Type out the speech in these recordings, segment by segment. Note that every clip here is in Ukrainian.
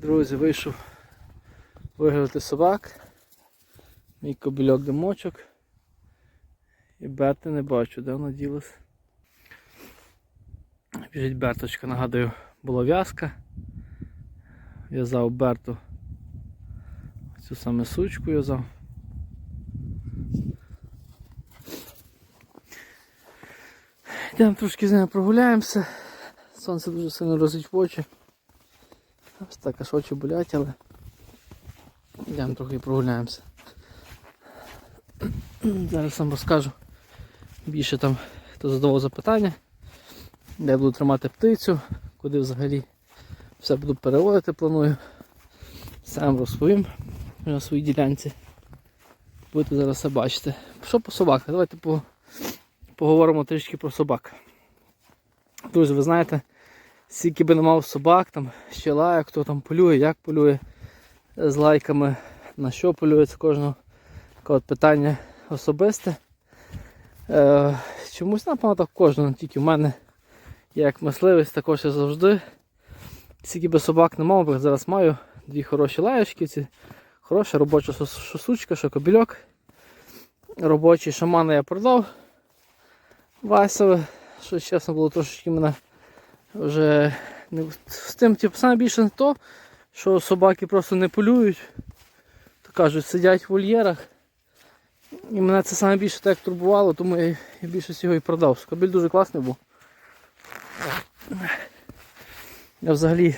Друзі, вийшов виграти собак. Мій кобільок димочок. І Берти не бачу, де вона ділась. Біжить Берточка, нагадую, була в'язка. В'язав Берту цю саме сучку в'язав. Йдемо трошки з нею прогуляємося. Сонце дуже сильно розить в очі. Ось так аж очі болять, але йдемо трохи прогуляємося. Зараз вам розкажу більше там, хто задавав запитання, де я буду тримати птицю, куди взагалі все буду переводити, планую. Сам розповім на своїй ділянці. Будете зараз все бачити. Що по собаках? Давайте по, поговоримо трішки про собак. Друзі, ви знаєте, скільки би не мав собак, там ще лайк, хто там полює, як полює з лайками, на що полює, це кожного от питання особисте. Е, чомусь, напевно, так кожного, тільки в мене, як мисливець, також я завжди. Скільки би собак не мав, бо зараз маю дві хороші лаєчки, ці хороша робоча сучка, що кобільок. Робочий шамана я продав. Васове, що чесно було трошечки мене вже не... з тим, типу, саме більше не то, що собаки просто не полюють, то кажуть, сидять в вольєрах. І мене це саме більше так турбувало, тому я, більше його і продав. Скобіль дуже класний був. Я взагалі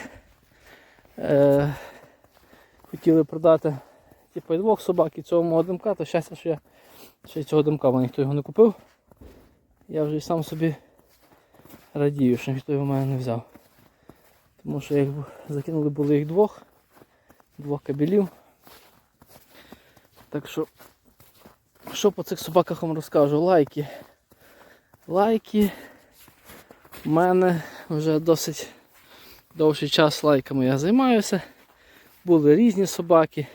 е, хотіли продати типу, двох собак і цього мого димка, то щастя, що я ще й цього димка, бо ніхто його не купив. Я вже і сам собі радію, що ніхто його в мене не взяв. Тому що як закинули були їх двох, двох кабелів. Так що, що по цих собаках вам розкажу? Лайки. Лайки. У мене вже досить довший час лайками я займаюся. Були різні собаки.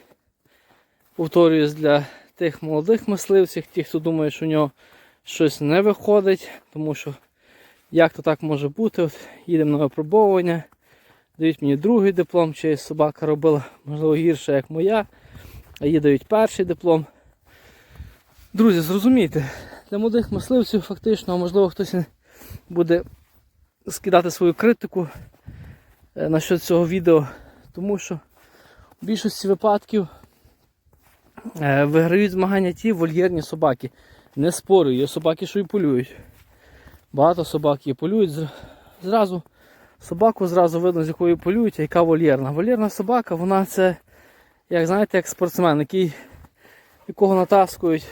Повторююсь для тих молодих мисливців, тих, хто думає, що у нього щось не виходить, тому що як то так може бути? От їдемо на випробовування, дають мені другий диплом, чи собака робила, можливо, гірше, як моя, а їй дають перший диплом. Друзі, зрозумійте, для молодих мисливців фактично, можливо хтось буде скидати свою критику е, насчет цього відео, тому що в більшості випадків е, виграють змагання ті вольєрні собаки. Не спорю, є собаки, що і полюють. Багато собак є полюють. Зразу собаку зразу видно, з якою полюють, а яка вольєрна. Вольєрна собака, вона це, як знаєте, як спортсмен, який, якого натаскують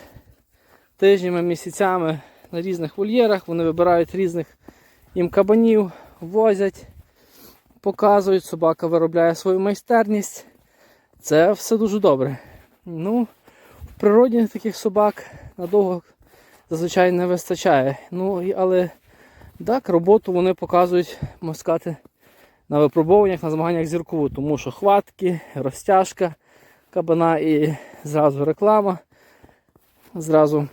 тижнями, місяцями на різних вольєрах. Вони вибирають різних їм кабанів, возять, показують, собака виробляє свою майстерність. Це все дуже добре. Ну, в природі таких собак надовго зазвичай не вистачає. Ну, але так, роботу вони показують, можна сказати, на випробуваннях, на змаганнях зіркову, тому що хватки, розтяжка кабана і зразу реклама, зразу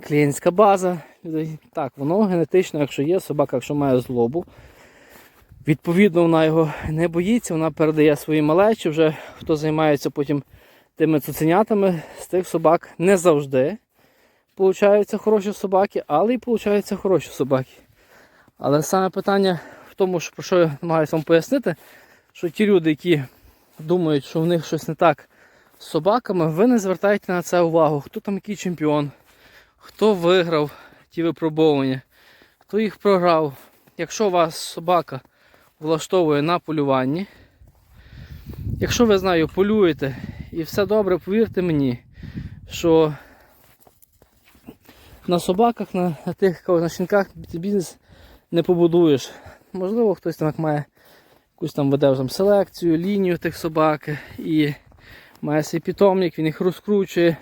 клієнтська база. Так, воно генетично, якщо є собака, якщо має злобу. Відповідно, вона його не боїться, вона передає свої малечі. Вже хто займається потім тими цуценятами, з тих собак не завжди получаються хороші собаки, але й получаються хороші собаки. Але саме питання в тому, що, про що я намагаюся вам пояснити, що ті люди, які думають, що в них щось не так з собаками, ви не звертайте на це увагу, хто там який чемпіон, хто виграв ті випробування, хто їх програв. Якщо вас собака влаштовує на полюванні, якщо ви з нею полюєте і все добре, повірте мені, що на собаках, на, тих кого на щенках ти бізнес не побудуєш. Можливо, хтось там як має якусь там веде там селекцію, лінію тих собак і має свій питомник, він їх розкручує.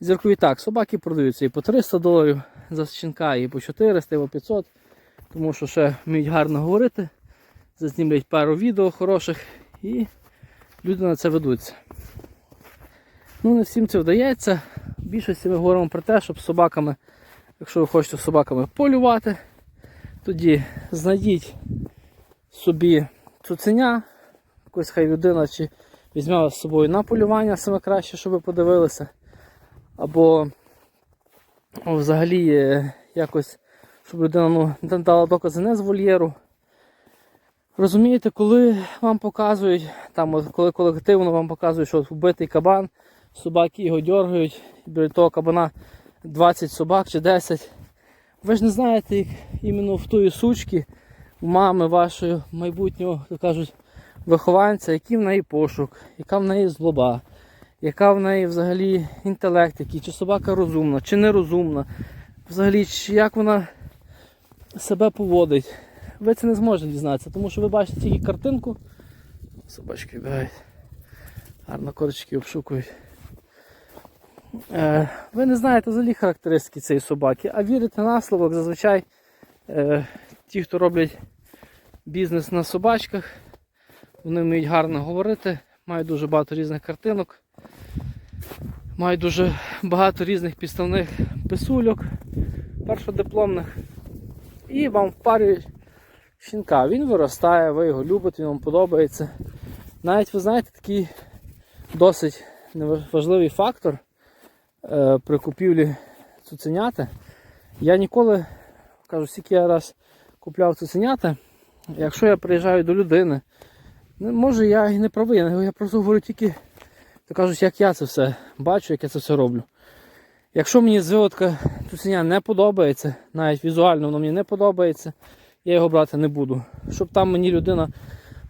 Зіркові так, собаки продаються і по 300 доларів за щенка, і по 400, і по 500, тому що ще вміють гарно говорити, зазнімлять пару відео хороших і люди на це ведуться. Ну, не всім це вдається. В більшості ми говоримо про те, щоб собаками, якщо ви хочете собаками полювати, тоді знайдіть собі цуценя, якось хай людина чи візьме з собою на полювання саме краще, щоб ви подивилися. Або взагалі е, якось, щоб людина ну, дала докази не з вольєру. Розумієте, коли вам показують, там, коли колективно вам показують, що вбитий кабан, собаки його дергають, біля того кабана 20 собак чи 10. Ви ж не знаєте, як іменно в тої сучки, мами вашої майбутнього, як кажуть, вихованця, який в неї пошук, яка в неї злоба, яка в неї взагалі інтелект, який, чи собака розумна, чи нерозумна, взагалі, чи як вона себе поводить. Ви це не зможете дізнатися, тому що ви бачите тільки картинку. Собачки бігають. Гарно корочки обшукують. Е, ви не знаєте взагалі характеристики цієї собаки, а вірите на слово, зазвичай е, ті, хто роблять бізнес на собачках, вони вміють гарно говорити, мають дуже багато різних картинок, мають дуже багато різних підставних писульок, першодипломних. І вам впарюють щенка. Він виростає, ви його любите, він вам подобається. Навіть ви знаєте такий досить важливий фактор при купівлі цуценята. Я ніколи, кажу, скільки я раз купляв цуценята, якщо я приїжджаю до людини, ну, може я і не правий, я просто говорю тільки, то кажуть, як я це все бачу, як я це все роблю. Якщо мені звиводка цуценя не подобається, навіть візуально воно мені не подобається, я його брати не буду. Щоб там мені людина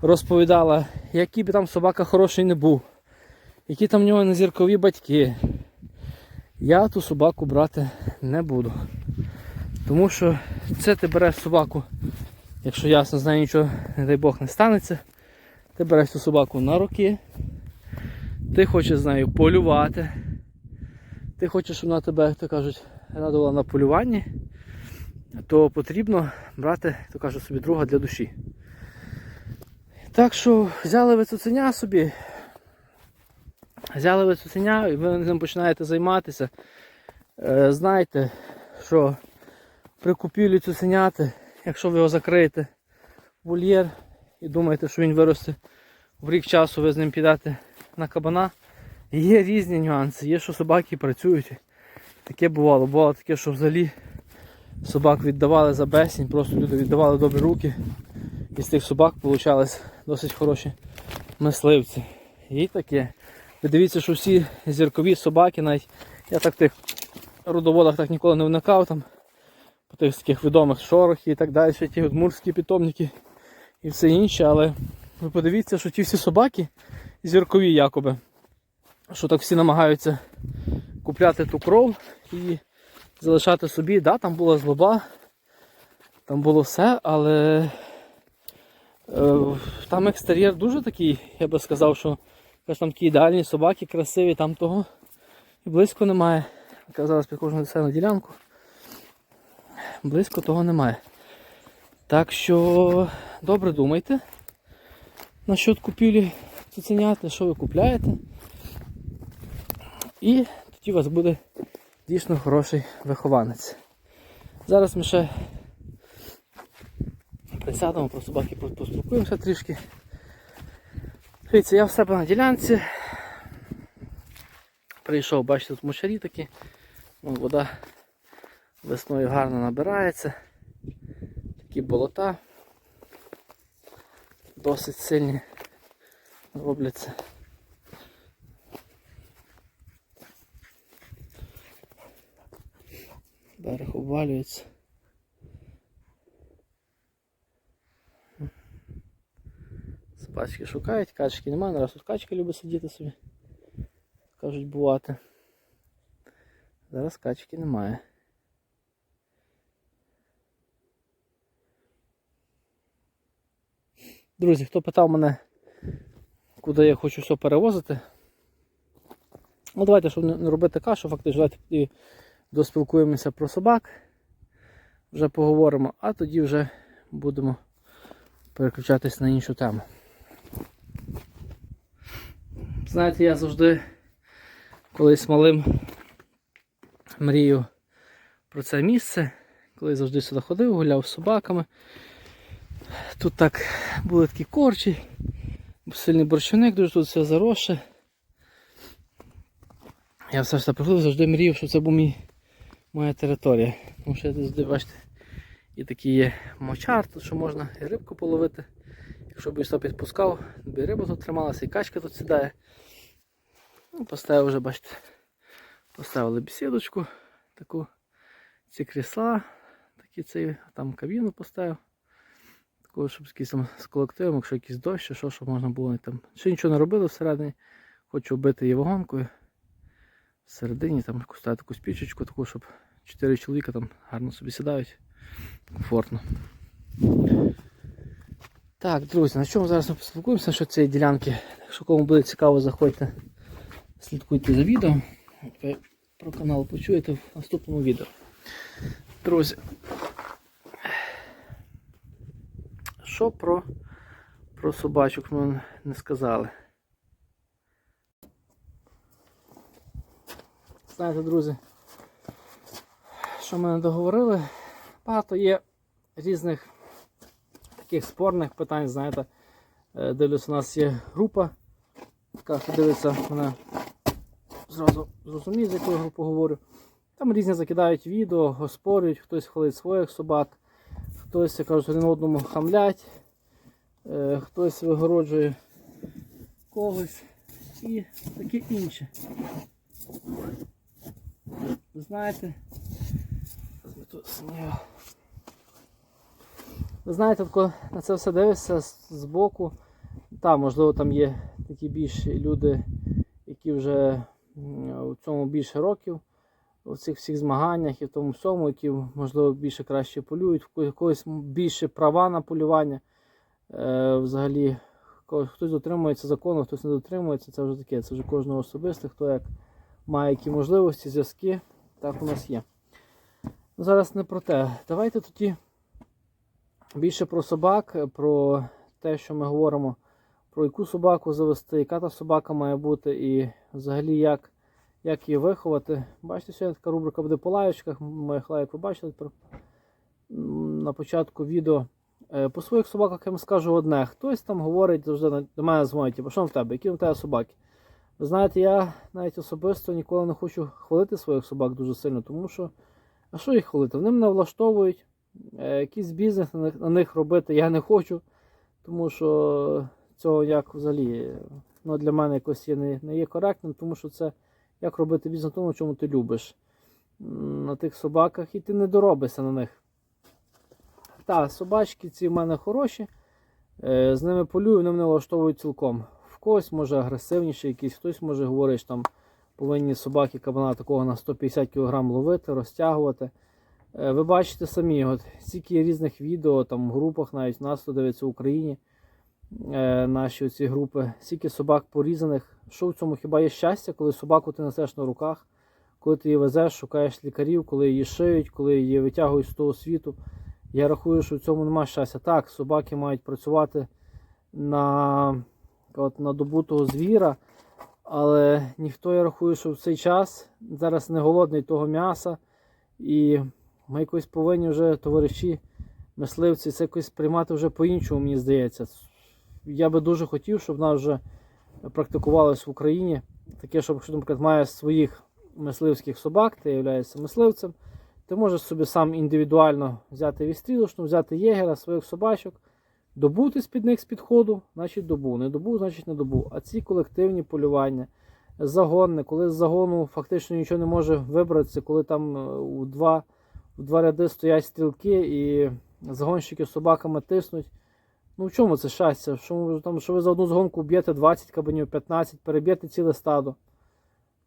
розповідала, який би там собака хороший не був, які там в нього незіркові батьки. Я ту собаку брати не буду. Тому що це ти береш собаку, якщо ясно з нею нічого, не дай Бог, не станеться. Ти береш цю собаку на руки, ти хочеш з нею полювати. Ти хочеш, щоб вона тебе, як то кажуть, радувала на полюванні, то потрібно брати, то кажуть, собі друга для душі. Так що взяли ви цуценя собі, взяли ви цуценя і ви ним починаєте займатися. Е, Знайте, що при купівлі цуценяти, якщо ви його закриєте в вольєр і думаєте, що він виросте в рік часу, ви з ним підете на кабана. Є різні нюанси, є, що собаки працюють. Таке бувало. Бувало таке, що взагалі собак віддавали за безсінь, просто люди віддавали добрі руки. І з тих собак получались досить хороші мисливці. І таке. Ви дивіться, що всі зіркові собаки, навіть я так в тих родоводах так ніколи не вникав там, по тих таких відомих шорохів і так далі, ті от мурські питомники і все інше, але ви подивіться, що ті всі собаки зіркові якоби що так всі намагаються купляти ту кров і залишати собі. Да, там була злоба, там було все, але е, там екстер'єр дуже такий, я би сказав, що каже, там такі ідеальні собаки, красиві, там того і близько немає. Я зараз підходжу на себе ділянку. Близько того немає. Так що добре думайте насчет купівлі цуценят, що ви купляєте. І тоді у вас буде дійсно хороший вихованець. Зараз ми ще присядемо про собаки, поспілкуємося трішки. Дивіться, я в себе на ділянці. Прийшов, бачите, тут мушарі такі. Вон вода весною гарно набирається. Такі болота досить сильні робляться. Берег обвалюється. Собачки шукають, качки немає, нараз тут качки любить сидіти собі. Кажуть бувати. Зараз качки немає. Друзі, хто питав мене, куди я хочу все перевозити. Ну давайте, щоб не робити кашу, фактично давайте і доспілкуємося про собак, вже поговоримо, а тоді вже будемо переключатись на іншу тему. Знаєте, я завжди колись малим мрію про це місце, коли завжди сюди ходив, гуляв з собаками. Тут так були такі корчі, сильний борщівник, дуже тут все заросше. Я все ж таки приходив, завжди мріяв, щоб це був мій, моя територія. Тому що я тут завжди, бачите, і такий є мочар, тут що можна і рибку половити. Якщо б я підпускав, би риба тут трималася, і качка тут сідає. Ну, поставив вже, бачите, поставили бесідочку, таку, ці крісла, такі цей, там кабіну поставив. Таку, щоб якийсь там з колективом, якщо якийсь дощ, чи що, щоб можна було там. Ще нічого не робили всередині. Хочу вбити її вагонкою. Всередині там ставити таку спічечку, таку, щоб 4 чоловіка там гарно собі сідають. Комфортно. Так, друзі, на чому зараз ми поспілкуємося, що цієї ділянки. Якщо кому буде цікаво, заходьте, слідкуйте за відео. Ви про канал почуєте в наступному відео. Друзі. Що про, про собачок ми не сказали? Знаєте, друзі, що ми не договорили? Багато є різних таких спорних питань, знаєте. Е, Дивлюсь, у нас є група, яка дивиться мене зразу зрозуміє, з якою групою говорю. Там різні закидають відео, оспорюють, хтось хвалить своїх собак, хтось, як кажуть, один одному хамлять, е, хтось вигороджує когось і таке інше. Знаєте. Ви знаєте, коли на це все дивишся з- збоку. Так, можливо, там є такі більші люди, які вже у цьому більше років, у цих всіх змаганнях і в тому всьому, які, можливо, більше краще полюють, в ко- когось більше права на полювання. Е, взагалі, хтось дотримується закону, хтось не дотримується, це вже таке, це вже кожного особисте, хто як має які можливості, зв'язки, так у нас є. Ну, Зараз не про те. Давайте тоді більше про собак, про те, що ми говоримо, про яку собаку завести, яка та собака має бути, і взагалі як, як її виховати. Бачите, сьогодні така рубрика буде по лаєчках, моїх лаєк ви бачили на початку відео. Е, По своїх собаках я вам скажу одне. Хтось там говорить, завжди до мене дзвонить, типу, що в тебе, які в тебе собаки? Ви знаєте, я навіть особисто ніколи не хочу хвалити своїх собак дуже сильно, тому що, а що їх хвалити? Вони мене влаштовують, е, якийсь бізнес на них робити я не хочу, тому що цього як взагалі ну, для мене якось є не, не є коректним, тому що це як робити бізнес на тому, чому ти любиш. На тих собаках, і ти не доробишся на них. Так, собачки ці в мене хороші. Е, З ними полюю, вони мене влаштовують цілком. В когось може агресивніше якийсь, хтось може говорить, що там повинні собаки кабана такого на 150 кг ловити, розтягувати. Е, Ви бачите самі, от стільки різних відео, там в групах навіть нас тут дивиться в Україні. Е, Наші ці групи, стільки собак порізаних. Що в цьому хіба є щастя, коли собаку ти несеш на руках, коли ти її везеш, шукаєш лікарів, коли її шиють, коли її витягують з того світу. Я рахую, що в цьому немає щастя. Так, собаки мають працювати на, от, на добутого звіра, але ніхто я рахую, що в цей час зараз не голодний того м'яса. І ми якось повинні вже, товариші, мисливці, це якось приймати вже по-іншому, мені здається. Я би дуже хотів, щоб нас вже практикувалось в Україні. Таке, щоб, якщо, наприклад, має своїх мисливських собак, ти являєшся мисливцем. Ти можеш собі сам індивідуально взяти відстрілочну, взяти єгера, своїх собачок, добути з-під них з підходу, значить добу. Не добу, значить не добу. А ці колективні полювання, загонне, коли з загону фактично нічого не може вибратися, коли там е, у два, у два ряди стоять стрілки і загонщики з собаками тиснуть. Ну в чому це щастя? Що, там, що ви за одну загонку б'єте 20 кабанів, 15, переб'єте ціле стадо.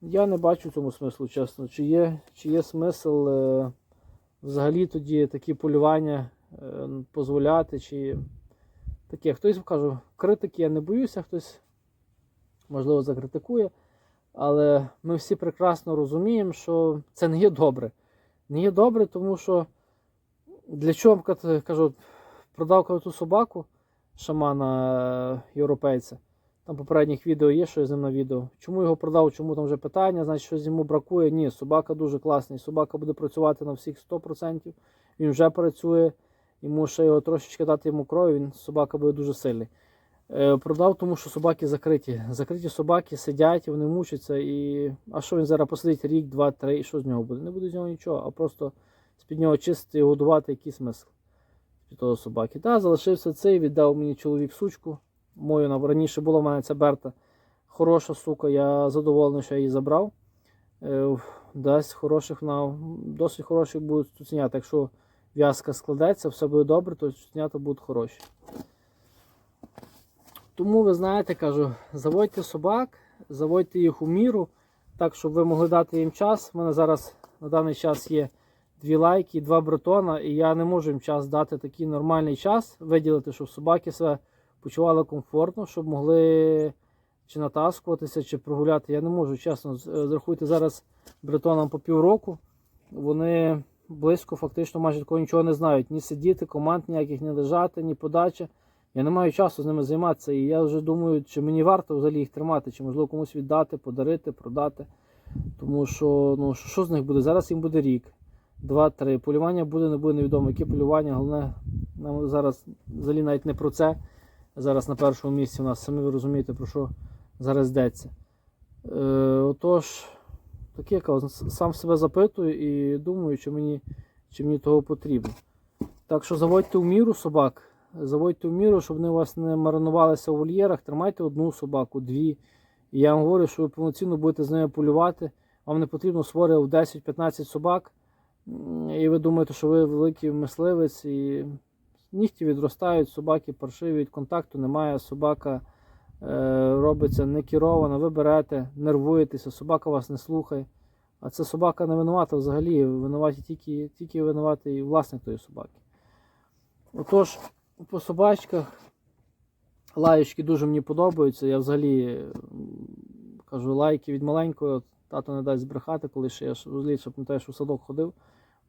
Я не бачу в цьому смислу, чесно. Чи є, чи є смисл е, взагалі тоді такі полювання е, дозволяти, чи таке. Хтось каже, критики я не боюся, хтось можливо закритикує. Але ми всі прекрасно розуміємо, що це не є добре. Не є добре, тому що для чого кажу, продав ту собаку шамана е, європейця. Там попередніх відео є, що я з ним на відео. Чому його продав, чому там вже питання, значить, щось йому бракує. Ні, собака дуже класний. Собака буде працювати на всіх 100%. Він вже працює, йому ще його трошечки дати йому крові, він собака буде дуже сильний. Е, Продав, тому що собаки закриті. Закриті собаки сидять, вони мучаться. І... А що він зараз посидить рік, два, три, і що з нього буде? Не буде з нього нічого, а просто з-під нього чистити і годувати який смисл того собаки. Так, залишився цей, віддав мені чоловік сучку. Мою раніше була в мене ця Берта. Хороша сука, я задоволений, що я її забрав. Е, Дасть хороших вона, досить хороших будуть цуценята. Якщо в'язка складеться, все буде добре, то цуценята будуть хороші. Тому ви знаєте, кажу, заводьте собак, заводьте їх у міру, так, щоб ви могли дати їм час. У мене зараз на даний час є дві лайки, два бретона, і я не можу їм час дати такий нормальний час, виділити, щоб собаки себе почували комфортно, щоб могли чи натаскуватися, чи прогуляти. Я не можу, чесно, е, зрахуйте зараз бретонам по півроку. Вони близько фактично майже такого нічого не знають. Ні сидіти, команд ніяких не лежати, ні подача. Я не маю часу з ними займатися. І я вже думаю, чи мені варто взагалі їх тримати, чи можливо комусь віддати, подарити, продати. Тому що ну, що з них буде? Зараз їм буде рік, два-три. Полювання буде, не буде невідомо. Яке полювання, головне, нам зараз взагалі навіть не про це. Зараз на першому місці у нас самі ви розумієте, про що зараз йдеться. Е, отож, таке я сам себе запитую і думаю, чи мені, чи мені того потрібно. Так що заводьте в міру собак, заводьте в міру, щоб вони у вас не маринувалися у вольєрах, тримайте одну собаку, дві. І я вам говорю, що ви повноцінно будете з нею полювати. Вам не потрібно створювати 10-15 собак. І ви думаєте, що ви великий мисливець і нігті відростають, собаки паршиві, контакту немає, собака е, робиться не керована, ви берете, нервуєтеся, собака вас не слухає. А це собака не винувата взагалі, винуваті тільки, тільки винуватий власник тої собаки. Отож, по собачках лаєчки дуже мені подобаються. Я взагалі кажу, лайки від маленького, тато не дасть збрехати, коли ще я ж пам'ятаю, що в садок ходив.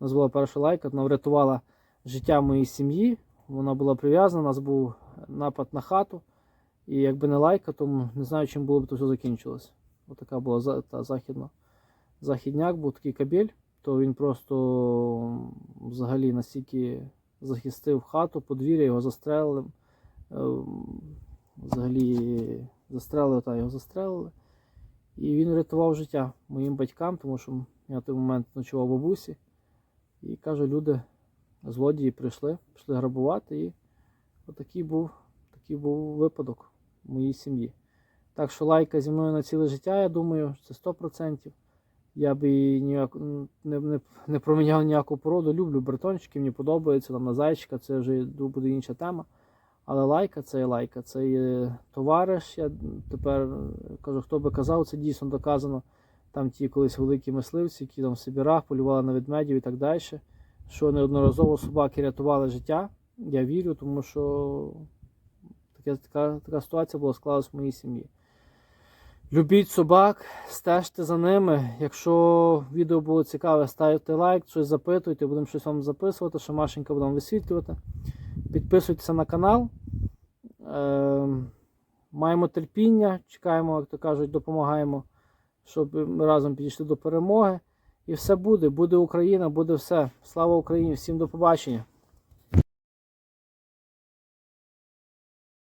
Нас була перша лайка, вона врятувала життя моїй сім'ї. Вона була прив'язана, у нас був напад на хату. І якби не лайка, то не знаю, чим було б то все закінчилось. Отака була та західна. Західняк був такий кабель, то він просто взагалі настільки захистив хату, подвір'я, його застрелили. Ем, Взагалі застрелили та його застрелили. І він врятував життя моїм батькам, тому що я в той момент ночував бабусі. І каже, люди, злодії прийшли, пішли грабувати. І отакий був, такий був випадок в моїй сім'ї. Так що лайка зі мною на ціле життя, я думаю, це 100%. Я би її ніяк, не, не, не проміняв ніяку породу. Люблю бретончики, мені подобається там на зайчика, це вже буде інша тема. Але лайка це є лайка, це є товариш. Я тепер кажу, хто би казав, це дійсно доказано. Там ті колись великі мисливці, які там в Сибірах полювали на ведмедів і так далі. Що неодноразово собаки рятували життя. Я вірю, тому що таке, така, така ситуація була склалась в моїй сім'ї. Любіть собак, стежте за ними. Якщо відео було цікаве, ставте лайк, щось запитуйте, будемо щось вам записувати, що Машенька буде вам висвітлювати. Підписуйтеся на канал. Ем, Маємо терпіння, чекаємо, як то кажуть, допомагаємо, щоб ми разом підійшли до перемоги. І все буде. Буде Україна, буде все. Слава Україні! Всім до побачення!